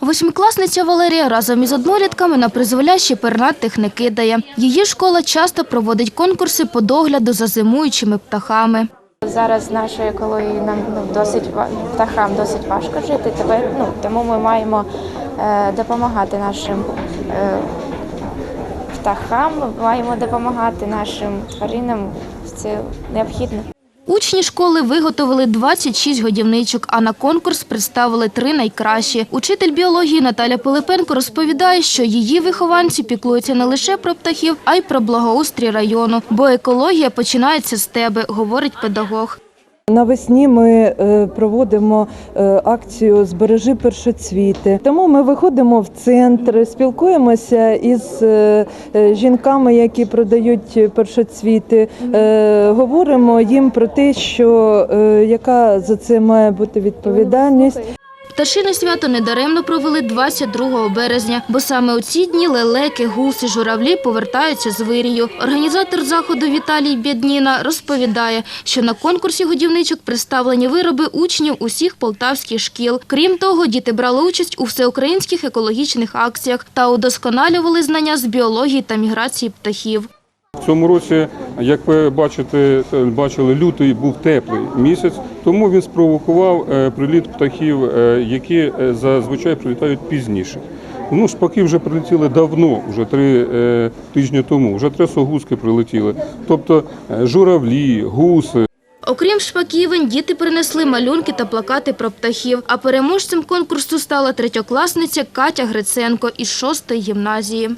Восьмикласниця Валерія разом із однолітками на призволяще пернатих не кидає. Її школа часто проводить конкурси по догляду за зимуючими птахами. Зараз нашої екології нам ну, досить птахам досить важко жити. Тебе, ну, тому ми маємо е, допомагати нашим е, птахам, маємо допомагати нашим тваринам. Це необхідно. Учні школи виготовили 26 годівничок, а на конкурс представили три найкращі. Учитель біології Наталя Пилипенко розповідає, що її вихованці піклуються не лише про птахів, а й про благоустрій району. Бо екологія починається з тебе, говорить педагог. Навесні ми е, проводимо е, акцію Збережи першоцвіти. Тому ми виходимо в центр, спілкуємося із е, жінками, які продають першоцвіти. Говоримо їм про те, що яка за це має бути відповідальність. Пташине свято недаремно провели 22 березня, бо саме у ці дні лелеки, гуси, журавлі повертаються з вирію. Організатор заходу Віталій Бєдніна розповідає, що на конкурсі годівничок представлені вироби учнів усіх полтавських шкіл. Крім того, діти брали участь у всеукраїнських екологічних акціях та удосконалювали знання з біології та міграції птахів. В цьому році, як ви бачите, е, бачили, лютий був теплий місяць, тому він спровокував е, приліт птахів, е, які зазвичай прилітають пізніше. Ну, шпаки вже прилетіли давно, вже три е, тижні тому, вже трясогузки прилетіли. Тобто журавлі, гуси. Окрім шпаківень, діти принесли малюнки та плакати про птахів. А переможцем конкурсу стала третьокласниця Катя Гриценко із шостої гімназії.